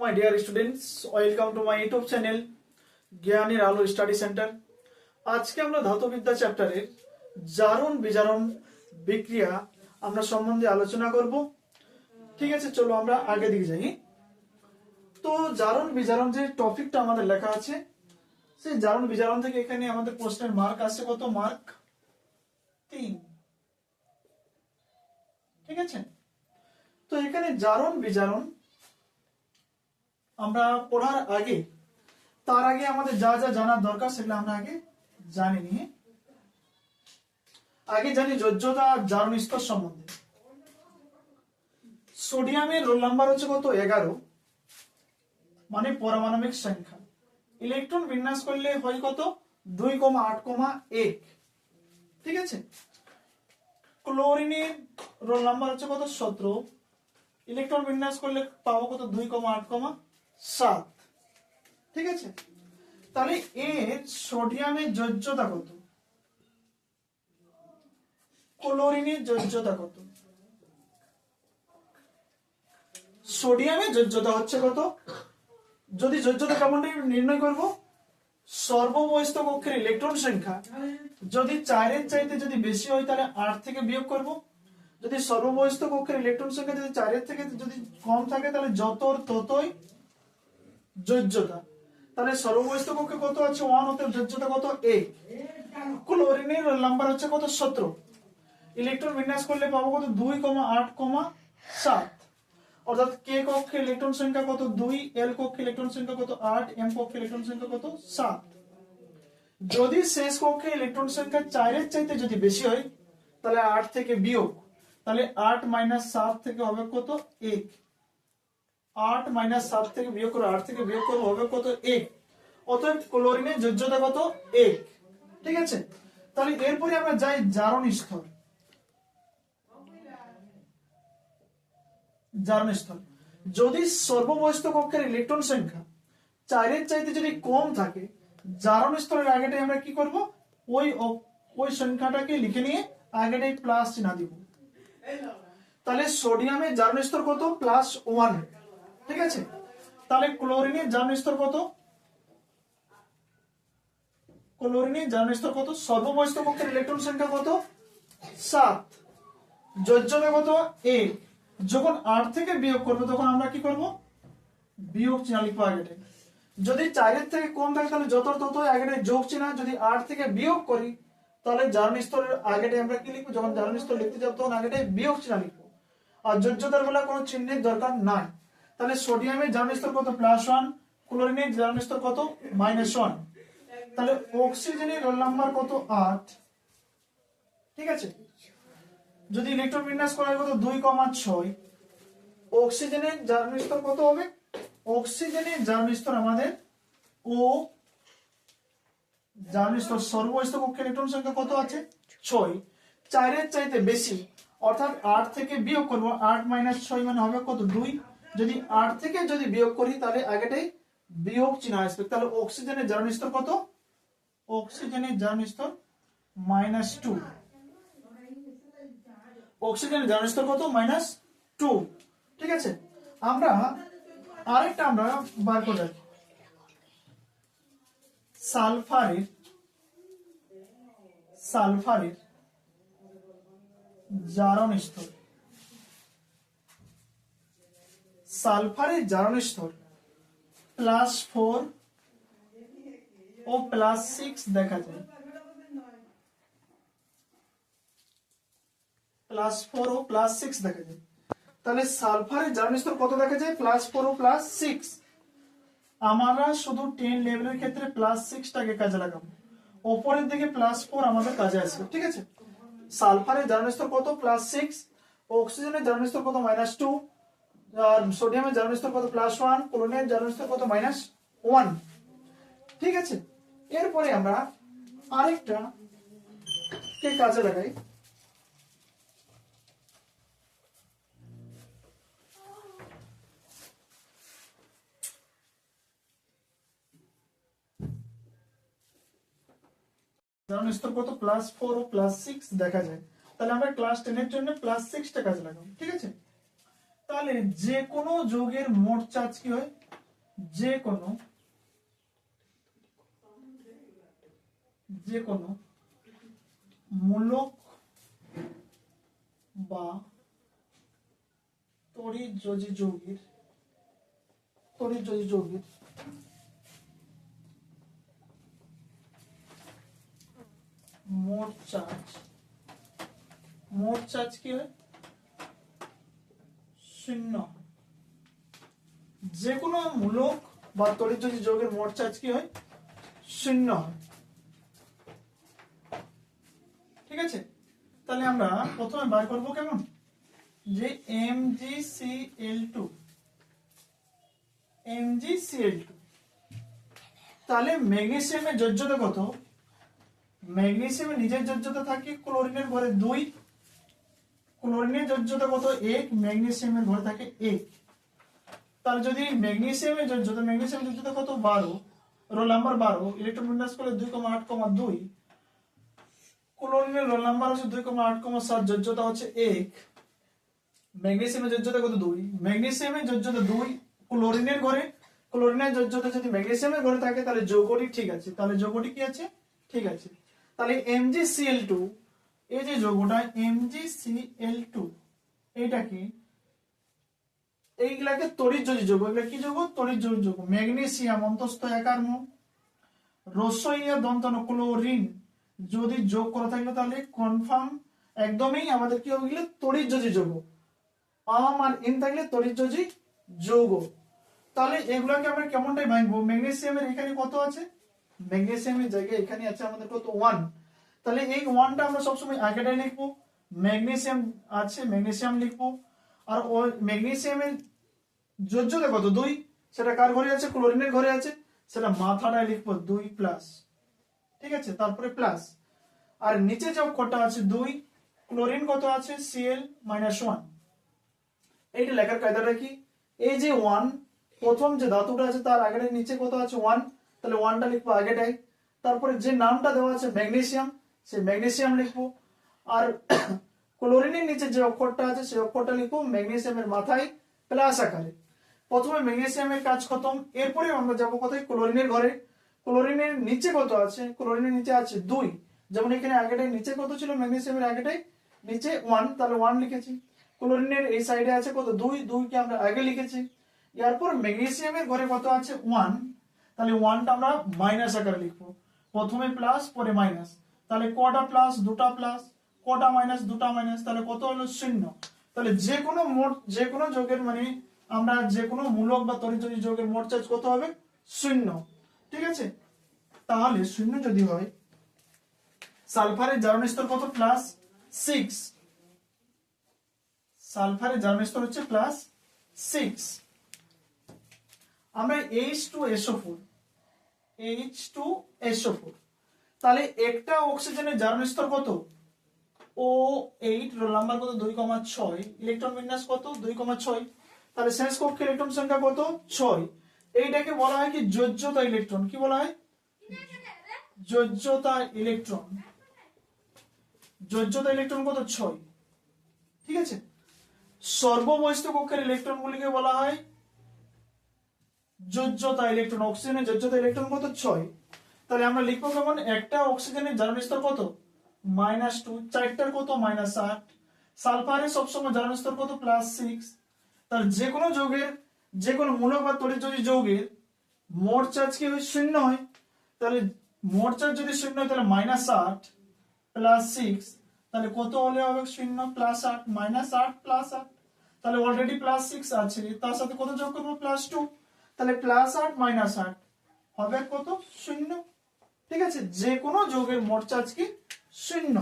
my dear students welcome to my YouTube channel জ্ঞানের আলো study centre আজকে আমরা ধাতুবিদ্যা চ্যাপ্টারের জারণ বিজারণ বিক্রিয়া আমরা সম্বন্ধে আলোচনা করব। ঠিক আছে, চলো আমরা আগে দিকে যাই। তো জারণ বিজারণ যে টপিকটা আমাদের লেখা আছে, সেই জারণ বিজারণ থেকে এখানে আমাদের প্রশ্নের মার্ক আসছে কত? মার্ক তিন। ঠিক আছে? তো এখানে জারণ বিজারণ আমরা পড়ার আগে, তার আগে আমাদের যা যা জানার দরকার সেগুলো আমরা আগে জানি নিয়ে, আগে জানি যোজ্যতা আর জারণ স্তর সম্বন্ধে। সোডিয়ামের রোল নাম্বার হচ্ছে কত? এগারো। মানে পরমাণবিক সংখ্যা। ইলেকট্রন বিন্যাস করলে হয় কত? দুই কমা আট কমা এক। ঠিক আছে? ক্লোরিনের রোল নাম্বার হচ্ছে কত? সতেরো। ইলেকট্রন বিন্যাস করলে পাবো কত? দুই কমা আট কমা সাত। ঠিক আছে? তাহলে এর সোডিয়ামের যোজ্যতা কত? ক্লোরিনের যোজ্যতা কত? সোডিয়ামের যোজ্যতা হচ্ছে কত? যদি যোজ্যতা কেমনটা নির্ণয় করব। সর্ববয়স্ত কক্ষের ইলেকট্রন সংখ্যা যদি চারের চাইতে যদি বেশি হয়, তাহলে আট থেকে বিয়োগ করব। যদি সর্ববয়স্ত কক্ষের ইলেকট্রন সংখ্যা যদি চারের থেকে যদি কম থাকে, তাহলে যতর ততই যোজ্যতা তাহলে সর্ববয়স্ত কক্ষে কত আছে? ওয়ান হতে যোজ্যতা কত? এ ক্লোরিনের নাম্বার হচ্ছে কত? সতেরো। ইলেকট্রন বিন্যাস করলে পাবো কত? দুই কমা আট কমা সাত। অর্থাৎ কে কক্ষে ইলেকট্রন সংখ্যা কত? দুই। এল কক্ষে ইলেকট্রন সংখ্যা কত? আট। এম কক্ষে ইলেকট্রন সংখ্যা কত? সাত। যদি শেষ কক্ষে ইলেকট্রন সংখ্যা চারের চাইতে যদি বেশি হয়, তাহলে আট থেকে বিয়োগ। তাহলে আট মাইনাস সাত থেকে হবে কত? এক। আট মাইনাস সাত থেকে বিয়োগ করো, আট থেকে বিয়োগ করব হবে কত এক। অতএব ক্লোরিনের যোজ্যতা কত এক। ঠিক আছে? তাহলে এরপরে আমরা যাই জারণ স্তর জারণ স্তর যদি সর্ববয়স্ক কক্ষের ইলেকট্রন সংখ্যা চারের চাইতে যদি কম থাকে, জারণ স্তরের আগেটাই আমরা কি করব? ওই ওই সংখ্যাটাকে লিখে নিয়ে আগেটাই প্লাস চিহ্ন দিব। তাহলে সোডিয়ামের জারণ স্তর কত? প্লাস ওয়ান ঠিক আছে? তাহলে ক্লোরিনের জারণ স্তর কত? ক্লোরিনের জারণ স্তর কত? সর্ববয়স্ক কক্ষের ইলেকট্রন সংখ্যা কত? সাত। যোজ্যতা কত? এক যখন আট থেকে বিয়োগ করব, তখন আমরা কি করব? বিয়োগ চিহ্ন লিখব আগেটে যদি চারের থেকে কম থাকে, তাহলে যত তত আগেটে যোগ চিহ্ন। যদি আট থেকে বিয়োগ করি, তাহলে জারণ স্তরের আগেটে আমরা কি লিখব? যখন জারণ স্তর লিখতে যাব, তখন আগেটে বিয়োগ চিহ্ন লিখব। আর যোজ্যতার বেলা কোনো চিহ্নের দরকার নাই। তাহলে সোডিয়ামের জারণ স্তর কত? প্লাস ওয়ান ক্লোরিনের জারণ স্তর কত? মাইনাস ওয়ান তাহলে অক্সিজেনের রোল নাম্বার কত? আট। ঠিক আছে? যদি ইলেকট্রন বিন্যাস করা কত? দুই কমা ছয়। অক্সিজেনের জারণ স্তর কত হবে? অক্সিজেনের জারণ স্তর আমাদের ও জারণ স্তর সর্বস্থ কক্ষে ইলেকট্রন সংখ্যা কত আছে? ছয়। চারের চাইতে বেশি, অর্থাৎ আট থেকে বিয়োগ করব, আট মাইনাস ছয় মানে হবে কত? দুই। যদি আট থেকে যদি বিয়োগ করি, তাহলে আগেটাই বিয়োগ চিহ্ন আসবে। তাহলে অক্সিজেনের জারণ স্তর কত? অক্সিজেনের জারণ স্তর মাইনাস টু অক্সিজেনের জারণ স্তর কত? মাইনাস টু ঠিক আছে? আমরা আরেকটা আমরা বার করে সালফারের সালফারের জারণ স্তর। সালফারের জারণ স্তর। প্লাস ফোর ও প্লাস সিক্স দেখা যায়। প্লাস ফোর ও প্লাস সিক্স দেখা যায়। তাহলে সালফারের জারণ স্তর কত দেখা যায়? প্লাস ফোর ও প্লাস সিক্স আমরা শুধু টেন লেভেলের ক্ষেত্রে প্লাস সিক্সটাকে কাজে লাগাবো। ওপরের দিকে প্লাস ফোর আমাদের কাজে আসবে, ঠিক আছে? সালফারের জারণ স্তর কত? প্লাস সিক্স অক্সিজেনের জারণ স্তর কত? মাইনাস টু সোডিয়ামের জারণ স্তর কত? প্লাস ওয়ান ক্লোরিনের জারণ স্তর কত? মাইনাস ওয়ান ঠিক আছে? এরপরে আমরা আরেকটা কে কাজে লাগাই? জারণ স্তর কত? প্লাস ফোর ও প্লাস সিক্স দেখা যায়। তাহলে আমরা ক্লাস টেনের জন্য প্লাস সিক্সটা কাজে লাগাবো। ঠিক আছে? তাহলে যে কোনো যোগের মোট চার্জ কি হয়? যে কোনো যে কোনো মূলক বা তড়িৎযোজী যৌগের তড়িৎযোজী যৌগের মোট চার্জ মোট চার্জ কি হয়? শূন্য। যে কোনো মূলক বা তড়িৎযোজী যৌগের মোট চার্জ কি হয়? শূন্য ঠিক আছে? তাহলে আমরা প্রথমে বার করব কেমন? যে M G C L two. M G C L two. তাহলে ম্যাগনেসিয়ামের যোজ্যতা কত? ম্যাগনেসিয়ামের নিজের যোজ্যতা থাকে ক্লোরিনের ঘরে দুই ক্লোরিনের যোজ্যতা কত? এক। ম্যাগনেসিয়ামের ঘরে থাকে এক। তার যদি ম্যাগনেসিয়ামের যোজ্যতা ম্যাগনেসিয়ামের যোজ্যতা কত? বারো। রোল নাম্বার বারো। ইলেকট্রন বিন্যাস করলে দুই কমা আট কমা দুই। ক্লোরিনের রোল নাম্বার হচ্ছে দুই কমা আট কমা সাত। যোজ্যতা হচ্ছে এক। ম্যাগনেসিয়ামের যোজ্যতা কত? দুই। ম্যাগনেসিয়ামের যোজ্যতা দুই ক্লোরিনের ঘরে। ক্লোরিনের যোজ্যতা যদি ম্যাগনেসিয়ামের ঘরে থাকে, তাহলে যৌগটি ঠিক আছে। তাহলে যৌগটি কি আছে? ঠিক আছে। তাহলে MgCl2 টু এই যে যৌগটা MgCl2 এটা কি? এইগুলাকে তড়িৎযোজী যৌগ এগুলা কি যৌগ? তড়িৎযোজী যৌগ ম্যাগনেসিয়াম, অন্তস্থ একার্ম। রসইয়া দন্তন ক্লোরিন, যদি যোগ করা থাকলে তাহলে কনফার্ম একদমই আমাদের কি হবে গেলে? তড়িৎযোজী যৌগ আম আর ইন থাকলে তড়িৎযোজী যৌগ তাহলে এগুলাকে আমরা কেমনটাই ভাঙবো? ম্যাগনেসিয়ামের এখানে কত আছে? ম্যাগনেসিয়ামের জায়গায় এখানে আছে আমাদের কত? ওয়ান তাহলে এই ওয়ানটা আমরা সবসময় আগেটাই লিখব। ম্যাগনেসিয়াম আছে, ম্যাগনেসিয়াম লিখব। আর ওই ম্যাগনেসিয়ামের যোজ্যতা কত? দুই। সেটা কার ঘরে আছে? ক্লোরিনের ঘরে আছে। সেটা মাথাটায় লিখব, দুই প্লাস ঠিক আছে? তারপরে প্লাস আর নিচে যে অক্ষরটা আছে, দুই, ক্লোরিন কত আছে? সিএল মাইনাস ওয়ান এইটা লেখার কায়দাটা কি? এই যে ওয়ান প্রথম যে ধাতুটা আছে, তার আগের নিচে কত আছে? ওয়ান তাহলে ওয়ানটা লিখব আগেটাই তারপরে যে নামটা দেওয়া আছে, ম্যাগনেসিয়াম সেই ম্যাগনেসিয়াম লিখব আর ক্লোরিনের নিচে যে অক্ষরটা আছে সেই অক্ষরটা লিখব ম্যাগনেসিয়ামের মাথায় প্লাস আকারে প্রথমে ম্যাগনেসিয়ামের কাজ খতম এরপরে আমরা যাব কোথায় ক্লোরিনের ঘরে ক্লোরিনের নিচে কত আছে ক্লোরিনের নিচে আছে দুই যেমন এখানে আগেটাই নিচে কত ছিল ম্যাগনেসিয়ামের আগেটাই নিচে ওয়ান তাহলে ওয়ান লিখেছি ক্লোরিনের এই সাইডে আছে কত দুই দুইকে আমরা আগে লিখেছি এরপর ম্যাগনেসিয়ামের ঘরে কত আছে? ওয়ান তাহলে ওয়ানটা আমরা মাইনাস আকারে লিখব। প্রথমে প্লাস পরে মাইনাস তাহলে কটা প্লাস দুটা প্লাস কটা মাইনাস দুটা মাইনাস, তাহলে কত হলো শূন্য? তাহলে যে কোনো মোট, যে কোনো যোগের মানে আমরা যে কোনো মূলক বা তরিতরি যোগের মোট চার্জ কত হবে? শূন্য। ঠিক আছে? তাহলে শূন্য যদি হয়, সালফারের জারণ স্তর কত? Plus six. সালফারের জারণ স্তর হচ্ছে প্লাস সিক্স। আমরা H two S O four H two S O four তাহলে একটা অক্সিজেনের জারণ স্তর কত? ও এইট রোল নাম্বার কত? দুই কমা ছয়। ইলেকট্রন বিন্যাস কত? দুই কমা ছয়। তাহলে শেষ কক্ষে ইলেকট্রন সংখ্যা কত? ছয়। এইটাকে বলা হয় কি যোজ্যতা ইলেকট্রন কি বলা হয়? যোজ্যতা ইলেকট্রন যোজ্যতা ইলেকট্রন কত? ছয়। ঠিক আছে? সর্ববহিষ্ঠ কক্ষের ইলেকট্রন গুলিকে বলা হয় যোজ্যতা ইলেকট্রন অক্সিজেনের যোজ্যতা ইলেকট্রন কত? ছয়। তাহলে আমরা লিখব কেমন? একটা অক্সিজেনের জারণ স্তর কত? মাইনাস টু, চারটার কত? মাইনাস আট। সালফারের সবসময় জারণ স্তর কত? Plus six. তাহলে যে কোনো যৌগের, যে কোনো মূলক বা তড়িৎযোজী যৌগের মোট চার্জ কি শূন্য হয়। তাহলে মোট চার্জ যদি শূন্য হয়, তাহলে মাইনাস আট প্লাস সিক্স। তাহলে কত হলে হবে শূন্য? প্লাস আট, মাইনাস আট, প্লাস আট। তাহলে অলরেডি প্লাস সিক্স আছে। তার সাথে কত যোগ করব? Plus two. তাহলে প্লাস আট, মাইনাস আট। হবে কত? শূন্য। ঠিক আছে? যে কোনো যোগের মোট চার্জ কি? শূন্য।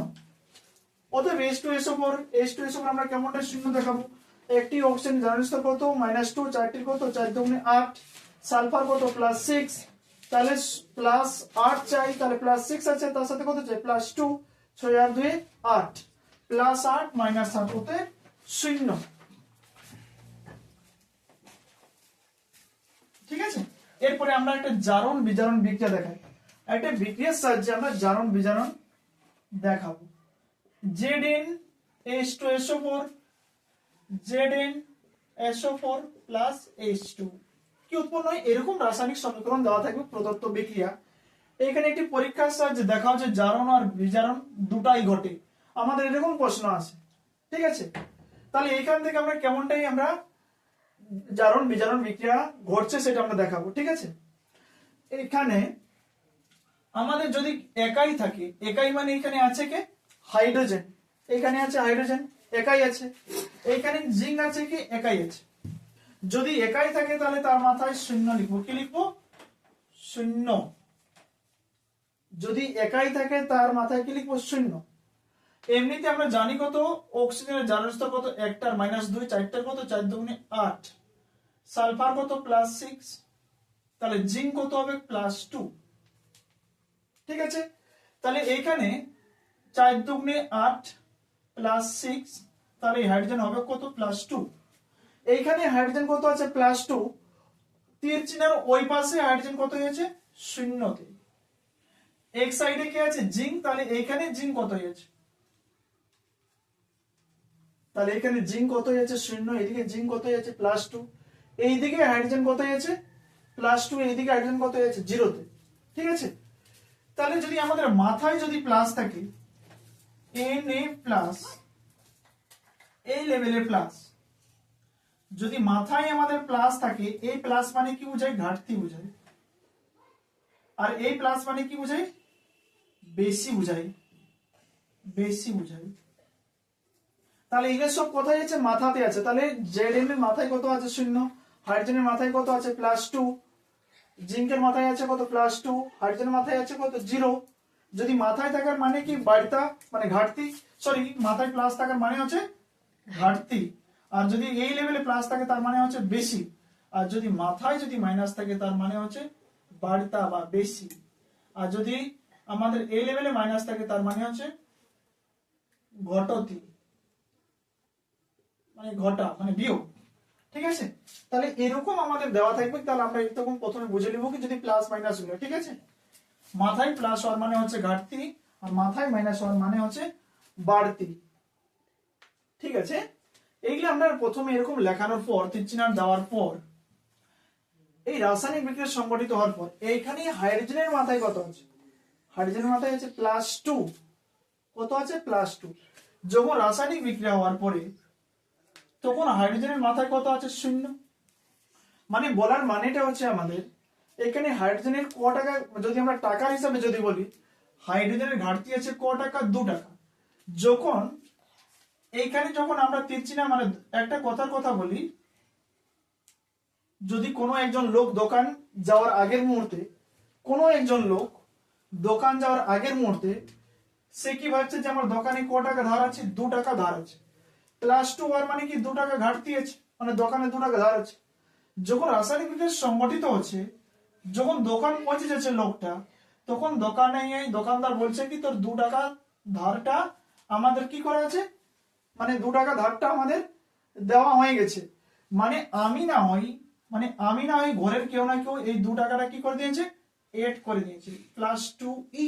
অতএব এস টু এস ওপর এস টু এস ওপর আমরা কেমনটা শূন্য দেখাবো? একটি অক্সিজেন জারণস্তর কত? মাইনাস টু চারটির কত? চার দুগুণে আট। সালফার কত? প্লাস সিক্স তাহলে প্লাস আট চাই, তাহলে প্লাস সিক্স আছে, তার সাথে কত চাই? প্লাস টু ছয় আর দুই আট। প্লাস আট মাইনাস আট হতে শূন্য। ঠিক আছে? এরপরে আমরা একটা জারণ, বিজারণ বিক্রিয়া দেখাই। একটা বিক্রিয়ার সাহায্যে আমরা জারণ বিজারণ দেখাবো। Z N S two S O four Z N S O four plus H two কি উৎপন্ন হয়? এরকম রাসায়নিক সমীকরণ দেওয়া থাকবে প্রদত্ত বিক্রিয়া। এখানে একটি পরীক্ষার সাহায্যে দেখা হচ্ছে জারণ আর বিজারণ দুটাই ঘটে। আমাদের এরকম প্রশ্ন আছে। ঠিক আছে? তাহলে এখান থেকে আমরা কেমনটাই আমরা জারণ বিজারণ বিক্রিয়া ঘটছে সেটা আমরা দেখাবো। ঠিক আছে? এখানে আমাদের যদি একাই থাকে, একাই মানে এখানে আছে কে? হাইড্রোজেন। এখানে আছে হাইড্রোজেন, একাই আছে। এখানে জিঙ্ক আছে কি? একাই আছে। যদি একাই থাকে তাহলে তার মাথায় শূন্য লিখব। কি লিখব? শূন্য। যদি একাই থাকে তার মাথায় কি লিখব? শূন্য। এমনিতে আমরা জানি কত? অক্সিজেনের জারণ স্তর কত? একটার মাইনাস দুই, চারটার কত? চার দুগুণে আট। সালফার কত? প্লাস সিক্স তাহলে জিঙ্ক কত হবে? প্লাস টু ঠিক আছে? তাহলে এইখানে চার দুগুণে আট প্লাস সিক্স তাহলে হাইড্রোজেন হবে কত? প্লাস টু এইখানে হাইড্রোজেন কত আছে? প্লাস টু তীর চিহ্নের ওই পাশে হাইড্রোজেন কত হয়েছে? শূন্যতে। এক সাইডে কি আছে? জিঙ্ক তাহলে এইখানে জিঙ্ক কত হয়েছে? তাহলে এখানে জিঙ্ক কত হয়েছে? শূন্য এদিকে জিঙ্ক কত হয়েছে? প্লাস টু এইদিকে হাইড্রোজেন কত হয়েছে? প্লাস টু এইদিকে হাইড্রোজেন কত হয়েছে? জিরোতে ঠিক আছে? তাহলে যদি আমাদের মাথায় যদি প্লাস থাকে এন এ প্লাস এই লেভেলের প্লাস যদি মাথায় আমাদের প্লাস থাকে এই প্লাস মানে কি বোঝায়? ঘাটতি বোঝায়। আর এই প্লাস মানে কি বোঝায়? বেশি বোঝায়। বেশি বোঝায়। তাহলে এগুলো সব কোথায় আছে? মাথাতে আছে। তাহলে জেড এম এর মাথায় কত আছে শূন্য? হাইড্রোজেনের মাথায় কত আছে? প্লাস টু জিঙ্কের মাথায় আছে কত? প্লাস টু হাইড্রোজেনের মাথায় আছে কত? জিরো যদি মাথায় থাকার মানে কি? বাড়তা মানে ঘাটতি? সরি মাথায় প্লাস থাকার মানে হচ্ছে ঘাটতি। আর যদি এই লেভেলে প্লাস থাকে, তার মানে হচ্ছে বেশি। আর যদি মাথায় যদি মাইনাস থাকে, তার মানে হচ্ছে বাড়তা বা বেশি। আর যদি আমাদের এই লেভেলে মাইনাস থাকে, তার মানে হচ্ছে ঘটতি। মানে ঘটা মানে বিয়োগ। ঠিক আছে? তাহলে এরকম আমাদের দেওয়া থাকবে, তাহলে আমরা এরকম প্রথমে বুঝে নিব কি যদি প্লাস মাইনাসগুলো ঠিক আছে? মাথায় প্লাস হওয়ার মানে হচ্ছে ঘাটতি, আর মাথায় মাইনাস হওয়ার মানে হচ্ছে বাড়তি। ঠিক আছে? এইগুলো আমরা প্রথমে এরকম লেখানোর পর তীরচিহ্ন দেওয়ার পর, এই রাসায়নিক বিক্রিয়া সংগঠিত হওয়ার পর, এইখানে হাইড্রোজেনের মাথায় কত আছে? হাইড্রোজেনের মাথায় আছে প্লাস টু কত আছে? প্লাস টু যখন রাসায়নিক বিক্রিয়া হওয়ার পরে তখন হাইড্রোজেনের মাথায় কত আছে? শূন্য। মানে বলার মানেটা হচ্ছে আমাদের, এখানে হাইড্রোজেনের ক টাকা, যদি আমরা টাকার হিসাবে যদি বলি, হাইড্রোজেনের ঘাটতি আছে ক টাকা, দু টাকা। যখন এইখানে যখন আমরা দিচ্ছি না মানে একটা কথার কথা বলি, যদি কোনো একজন লোক দোকান যাওয়ার আগের মুহূর্তে, কোনো একজন লোক দোকান যাওয়ার আগের মুহূর্তে, সে কি ভাবছে যে আমার দোকানে ক টাকা ধার আছে, দু টাকা ধার আছে? প্লাস টু আর মানে কি দু টাকা ঘাটতি আছে? মানে দোকানে দু টাকা ধার আছে। যখন রাসায়নিক বিক্রিয়া সংগঠিত হচ্ছে, যখন দোকান পৌঁছে যাচ্ছে লোকটা, তখন দোকানে দোকানদার বলছে কি, তোর দু টাকা ধারটা আমাদের কি করা আছে? মানে দু টাকা ধারটা আমাদের দেওয়া হয়ে গেছে। মানে আমি না হই মানে আমি না হই ঘরের কেউ না কেউ এই দু টাকাটা কি করে দিয়েছে? এড করে দিয়েছে। প্লাস টু ই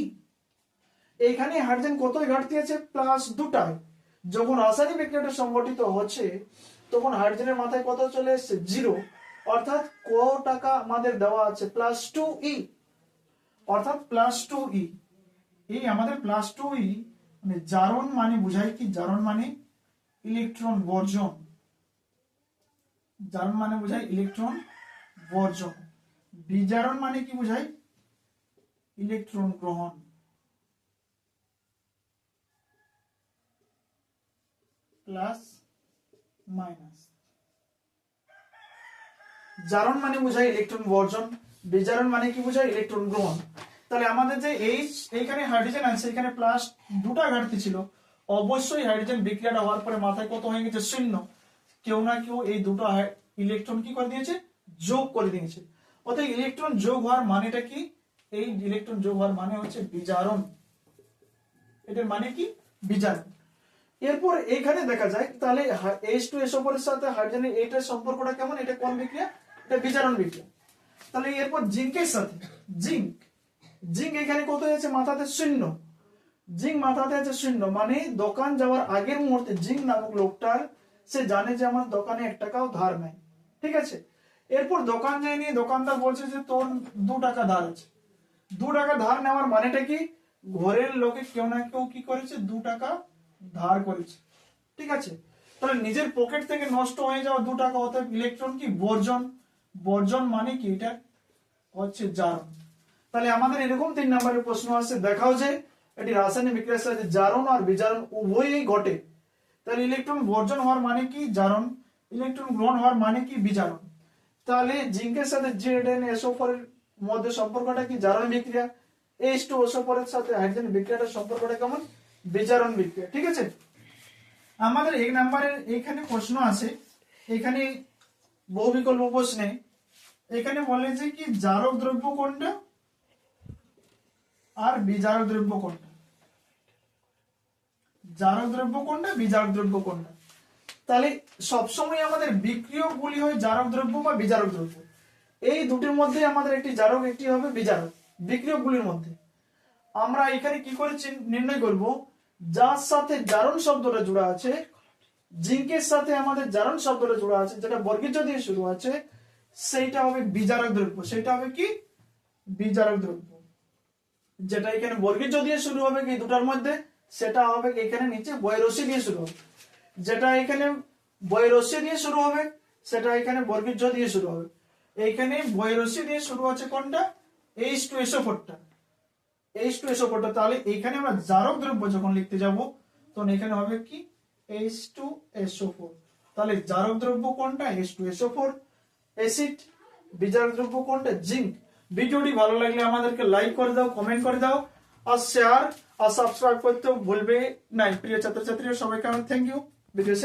এইখানে হাইড্রোজেন কতই ঘাটতি আছে? প্লাস দুটায় যখন রাসায়নিক বিক্রিয়াটা সংগঠিত হচ্ছে, তখন হাইড্রোজেনের মাথায় কত চলে এসছে? জিরো। অর্থাৎ ক টাকা আমাদের দেওয়া আছে প্লাস টু ই অর্থাৎ প্লাস টু ই এই আমাদের প্লাস টু ই মানে জারণ মানে বোঝায় কি? জারণ মানে ইলেকট্রন বর্জন। জারণ মানে বোঝায় ইলেকট্রন বর্জন। বিজারণ মানে কি বোঝায় ইলেকট্রন গ্রহণ। Plus minus. জারণ মানে বোঝায় ইলেকট্রন বর্জন, বিজারণ মানে কি বোঝায় ইলেকট্রন গ্রহণ। তাহলে আমাদের যে এইচ এইখানে হাইড্রোজেন আছে, এখানে প্লাস দুটা ঘাটতি ছিল। অবশ্যই হাইড্রোজেন বিক্রিয়াটা হওয়ার পরে মাথায় কত হয়ে গেছে? শূন্য। কেউ না কেউ এই দুটো ইলেকট্রন কি করে দিয়েছে? যোগ করে দিয়েছে। অর্থাৎ ইলেকট্রন যোগ হওয়ার মানেটা কি? এই ইলেকট্রন যোগ হওয়ার মানে হচ্ছে বিজারণ। এটার মানে কি? বিজারণ। এরপর এখানে দেখা যায়, তাহলে এইচ টু এস এর সাথে হাইড্রোজেনের এইটার সম্পর্কটা কেমন? এটা কোন বিক্রিয়া? এটা বিচারণ বিক্রিয়া। তাহলে এরপর জিঙ্কের সাথে জিঙ্ক জিঙ্ক এখানে কত হয়েছে? মাথাতে শূন্য। জিঙ্ক মাথাতে আছে শূন্য মানে দোকান যাওয়ার আগের মুহূর্তে জিঙ্ক নামক লোকটার, সে জানে যে আমার দোকানে এক টাকাও ধার নাই। ঠিক আছে? এরপর দোকান যাই নিয়ে দোকানদার বলছে যে তোর দু টাকা ধার আছে। দু টাকা ধার নেওয়ার মানেটা কি? ঘরের লোকে কেউ না কেউ কি করেছে? দু টাকা ধার করেছে। ঠিক আছে? তাহলে নিজের পকেট থেকে নষ্ট হয়ে যাওয়া দু টাকা অর্থাৎ ইলেকট্রন কি? বর্জন। বর্জন মানে কি? এটা হচ্ছে জারণ। তাহলে আমাদের এরকম তিন নম্বরের প্রশ্ন আছে দেখাও যে এটি রাসায়নিক বিক্রিয়ার সাথে জারণ আর বিজারণ উভয়ই ঘটে। তাহলে ইলেকট্রন বর্জন হওয়ার মানে কি? জারণ। ইলেকট্রন গ্রহণ হওয়ার মানে কি? বিজারণ। তাহলে জিঙ্কের সাথে জেড এর মধ্যে সম্পর্কটা কি? জারণ বিক্রিয়া। এইচ টু ওসো সাথে হাইড্রোজেন বিক্রিয়াটার সম্পর্কটা কেমন? বিজারণ বিক্রিয়া ঠিক আছে? আমাদের এক নম্বরের এখানে প্রশ্ন আছে, এখানে বহু বিকল্প প্রশ্নে। এখানে বলে যে কি, জারক দ্রব্য কোনটা আর বিজারক দ্রব্য কোনটা? জারক দ্রব্য কোনটা, বিজারক দ্রব্য কোনটা? তাহলে সবসময় আমাদের বিক্রিয়ক গুলি হয় জারক দ্রব্য বা বিজারক দ্রব্য। এই দুটির মধ্যে আমাদের একটি জারক, একটি হবে বিজারক বিক্রিয়ক গুলির মধ্যে। আমরা এখানে কি করে নির্ণয় করব যার সাথে জারণ শব্দটা জোড়া আছে, জিঙ্কের সাথে আমাদের জারণ শব্দটা জোড়া আছে, যেটা বর্গীজ দিয়ে শুরু আছে, সেইটা হবে বিজারক দ্রব্য। সেটা হবে কি? বিজারক দ্রব্য। যেটা এখানে বর্গীজ দিয়ে শুরু হবে কি দুটার মধ্যে, সেটা হবে এখানে নিচে বয়রসি দিয়ে শুরু হবে। যেটা এখানে বয়রসি দিয়ে শুরু হবে, সেটা এখানে বর্গীজ দিয়ে শুরু হবে। এইখানে বয়রসি দিয়ে শুরু আছে কোনটা? এইচ টু এসো ফোরটা এইচ টু এসো ফোরটা তাহলে এখানে আমরা জারক দ্রব্য যখন লিখতে যাব, তখন এখানে হবে কি? এইচ টু এসও ফোর তাহলে জারক দ্রব্য কোনটা? H two S O four acid বিজারক দ্রব্য কোনটা? জিঙ্ক ভিডিওটি ভালো লাগলে আমাদেরকে লাইক করে দাও কমেন্ট করে দাও, আর শেয়ার আর সাবস্ক্রাইব করতে ভুলবে নাই প্রিয় ছাত্রছাত্রীরা, সবাইকে আমার থ্যাংক ইউ ভিডিও